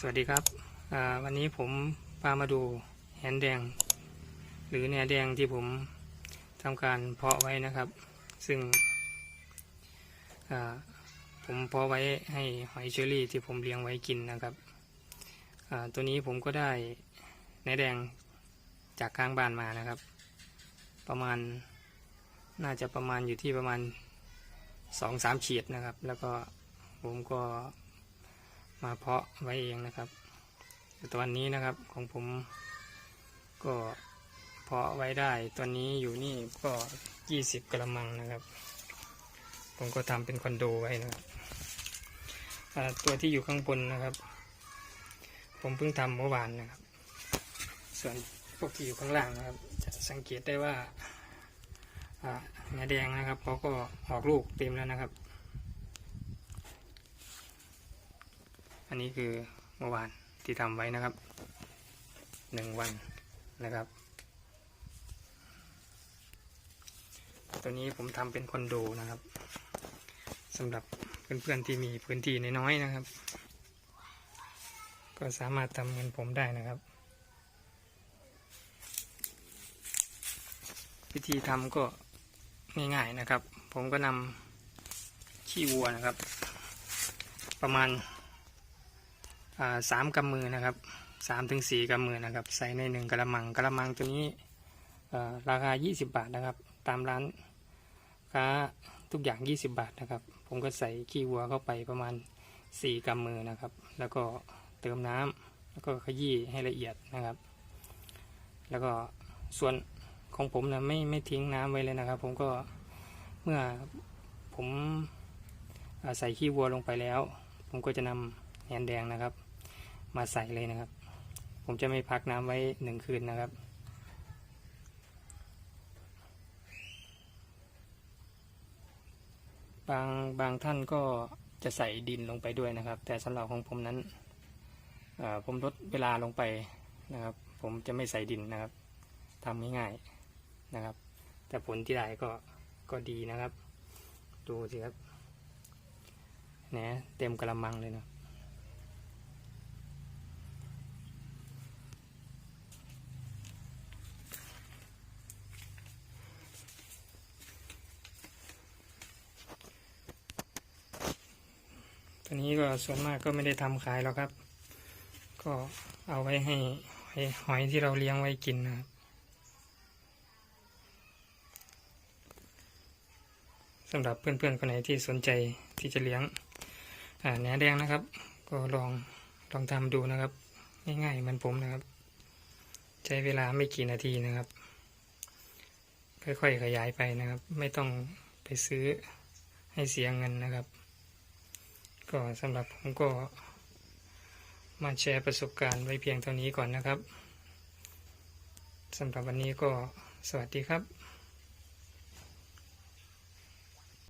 สวัสดีครับ วันนี้ผมพามาดูแหนแดง หรือแหนแดงที่ผมทำการเพาะไว้นะครับ ซึ่งผมเพาะไว้ให้หอยเชอรี่ที่ผมเลี้ยงไว้กินนะครับ ตัวนี้ผมก็ได้แหนแดงจากข้างบ้านมานะครับ ประมาณน่าจะประมาณอยู่ที่ประมาณสองสามขีดนะครับ แล้วก็ผมก็ มาเพาะไว้เองนะครับแต่ตอนนี้นะครับของผมก็เพาะไว้ได้ตอนนี้อยู่นี่ก็ยี่สิบกระมังนะครับ ผมก็ทำเป็นคอนโดไว้นะครับตัวที่อยู่ข้างบนนะครับ ผมเพิ่งทำเมื่อวานนะครับ ส่วนพวกที่อยู่ข้างล่างนะครับ จะสังเกตได้ว่าอ่าเนื้อแดงนะครับเขาก็ออกลูกเต็มแล้วนะครับ อันนี้คือเมื่อวานที่ทำไว้นะครับหนึ่งวันนะครับ ตัวนี้ผมทำเป็นคอนโดนะครับสำหรับเพื่อนๆที่มีพื้นที่น้อยๆนะครับ ก็สามารถทำเงินผมได้นะครับวิธีทำก็ง่ายๆนะครับ ผมก็นำขี้วัวนะครับ ประมาณ สามกำมือนะครับสามถึงสี่กำมือนะครับ ใส่ในหนึ่งกระมังกระมังตัวนี้อ่าราคา 20 บาทนะครับ ตามร้านค้าทุกอย่าง 20 บาทนะครับ ผมก็ใส่ขี้วัวเข้าไปประมาณ 4กำมือนะครับ แล้วก็เติมน้ำแล้วก็ขยี้ให้ละเอียดนะครับ แล้วก็ส่วนของผมนะไม่ไม่ทิ้งน้ำไว้เลยนะครับ ผมก็เมื่อผมใส่ขี้วัวลงไปแล้ว ผมก็จะนำแหนแดงนะครับ มาใส่เลยนะครับ ผมจะไม่พักน้ำไว้หนึ่งคืนนะครับ บางบางท่านก็จะใส่ดินลงไปด้วยนะครับ แต่สำหรับของผมนั้นผมลดเวลาลงไปนะครับ ผมจะไม่ใส่ดินนะครับทำง่ายๆนะครับ แต่ผลที่ได้ก็ก็ดีนะครับ ดูสิครับแหนเต็มกระมังเลยนะ ตัวนี้ก็ส่วนมากก็ไม่ได้ทำขายหรอกครับ ก็เอาไว้ให้หอยที่เราเลี้ยงไว้กินนะครับสำหรับเพื่อนๆคนไหนที่สนใจที่จะเลี้ยงแหนแดงนะครับ ก็ลองลองทำดูนะครับ ง่ายๆเหมือนผมนะครับ ใช้เวลาไม่กี่นาทีนะครับ ค่อยๆขยายไปนะครับ ไม่ต้องไปซื้อให้เสียเงินนะครับ ก็สำหรับผมก็มาแชร์ประสบการณ์ไว้เพียงเท่านี้ก่อนนะครับสำหรับวันนี้ก็สวัสดีครับ